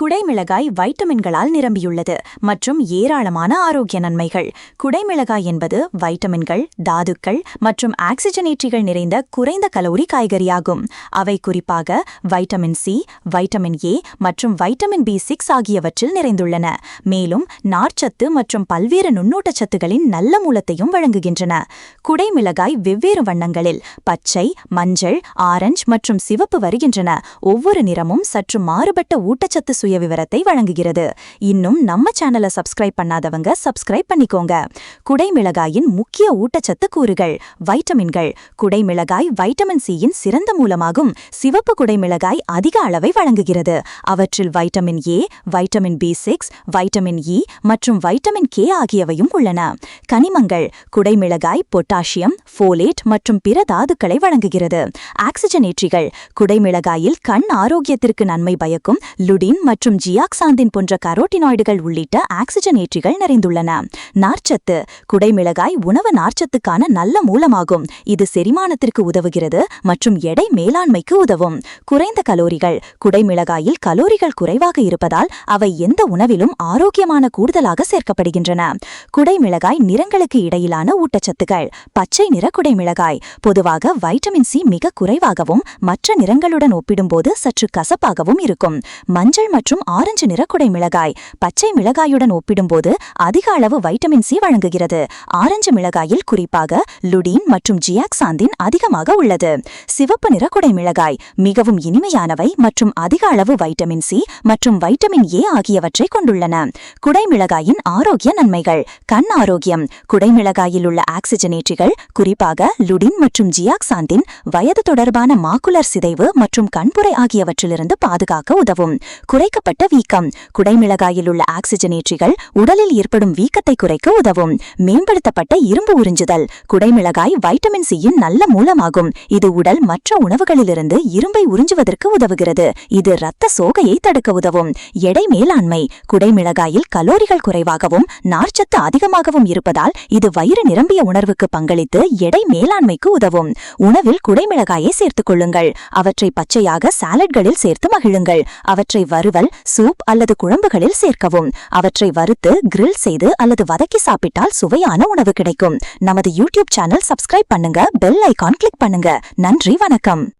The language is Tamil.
குடைமிளகாய் வைட்டமின்களால் நிரம்பியுள்ளது மற்றும் ஏராளமான ஆரோக்கிய நன்மைகள். குடைமிளகாய் என்பது வைட்டமின்கள் தாதுக்கள் மற்றும் ஆக்சிஜனேற்றிகள் நிறைந்த குறைந்த கலோரி காய்கறியாகும். அவை குறிப்பாக வைட்டமின் சி வைட்டமின் ஏ மற்றும் வைட்டமின் பி சிக்ஸ் ஆகியவற்றில் நிறைந்துள்ளன. மேலும் நார்ச்சத்து மற்றும் பல்வேறு நுண்ணூட்டச்சத்துகளின் நல்ல மூலத்தையும் வழங்குகின்றன. குடைமிளகாய் வெவ்வேறு வண்ணங்களில் பச்சை மஞ்சள் ஆரஞ்சு மற்றும் சிவப்பு வருகின்றன. ஒவ்வொரு நிறமும் சற்று மாறுபட்ட ஊட்டச்சத்து சுயவிவரத்தை வழங்குகிறது. இன்னும் நம்ம சேனலை சப்ஸ்கிரைப் பண்ணாதவங்க சப்ஸ்கிரைப் பண்ணிக்கோங்க. குடைமிளகாயின் முக்கிய ஊட்டச்சத்து கூறுகள் வைட்டமின்கள் குடைமிளகாய் வைட்டமின் சியின் சிறந்த மூலமாகும். சிவப்பு குடைமிளகாய் அதிக அளவை வழங்குகிறது. அவற்றில் vitamin A vitamin B six vitamin E மற்றும் வைட்டமின் கே ஆகியவையும் உள்ளன. கனிமங்கள் குடைமிளகாய் பொட்டாசியம் ஃபோலேட் மற்றும் பிற தாதுக்களை வழங்குகிறது. ஆக்சிஜனேற்றிகள் குடைமிளகாயில் கண் ஆரோக்கியத்திற்கு நன்மை பயக்கும் லுடின் மற்றும் மற்றும் ஜியாக்சாந்தின் போன்ற கரோட்டினாய்டுகள் உள்ளிட்ட ஆக்சிஜன் ஏற்றிகள் நிறைந்துள்ளன. நார்ச்சத்து குடைமிளகாய் உணவு நார்ச்சத்துக்கான நல்ல மூலமாகும். இது செரிமானத்திற்கு உதவுகிறது மற்றும் எடை மேலாண்மைக்கு உதவும். குறைந்த கலோரிகள் குடைமிளகாயில் கலோரிகள் குறைவாக இருப்பதால் அவை எந்த உணவிலும் ஆரோக்கியமான கூடுதலாக சேர்க்கப்படுகின்றன. குடைமிளகாய் நிறங்களுக்கு இடையிலான ஊட்டச்சத்துகள் பச்சை நிற குடைமிளகாய் பொதுவாக வைட்டமின் சி மிக குறைவாகவும் மற்ற நிறங்களுடன் ஒப்பிடும்போது சற்று கசப்பாகவும் இருக்கும். மஞ்சள் மற்றும் மற்றும் ஆரஞ்சு நிற குடைமிளகாய் பச்சை மிளகாயுடன் ஒப்பிடும்போது அதிக அளவு வைட்டமின் சி வழங்குகிறது. ஆரஞ்சு மிளகாயில் குறிப்பாக லுடீன் மற்றும் ஜியாக்சாந்தின் அதிகமாக உள்ளது. சிவப்பு நிற குடைமிளகாய் மிகவும் இனிமையானவை மற்றும் அதிக அளவு வைட்டமின் சி மற்றும் வைட்டமின் ஏ ஆகியவற்றை கொண்டுள்ளன. குடைமிளகாயின் ஆரோக்கிய நன்மைகள். கண் ஆரோக்கியம். குடைமிளகாயில் உள்ள ஆக்சிஜனேற்றிகள் குறிப்பாக லுடின் மற்றும் ஜியாக்சாந்தின் வயது தொடர்பான மாக்குலர் சிதைவு மற்றும் கண்புரை ஆகியவற்றிலிருந்து பாதுகாக்க உதவும். குறை குறைக்கப்பட்ட வீக்கம். குடைமிளகாயில் உள்ள ஆக்சிஜனேற்றிகள் உடலில் ஏற்படும் வீக்கத்தை குறைக்க உதவும். மேம்படுத்தப்பட்ட இரும்பு உறிஞ்சுதல். குடைமிளகாய் வைட்டமின் சியின் நல்ல மூலமாகும். இது உடல் மற்ற உணவுகளிலிருந்து இரும்பை உறிஞ்சுவதற்கு உதவுகிறது. இது இரத்த சோகையை தடுக்க உதவும். எடை மேலாண்மை. குடைமிளகாயில் கலோரிகள் குறைவாகவும் நார்ச்சத்து அதிகமாகவும் இருப்பதால் இது வயிறு நிரம்பிய உணர்வுக்கு பங்களித்து எடை மேலாண்மைக்கு உதவும். உணவில் குடைமிளகாயை சேர்த்துக் கொள்ளுங்கள். அவற்றை பச்சையாக சாலட்களில் சேர்த்து மகிழுங்கள். அவற்றை வறுவல் சூப் அல்லது குழம்புகளில் சேர்க்கவும். அவற்றை வறுத்து கிரில் செய்து அல்லது வதக்கி சாப்பிட்டால் சுவையான உணவு கிடைக்கும். நமது யூடியூப் சேனல் சப்ஸ்கிரைப் பண்ணுங்க பெல் ஐகான் கிளிக் பண்ணுங்க. நன்றி வணக்கம்.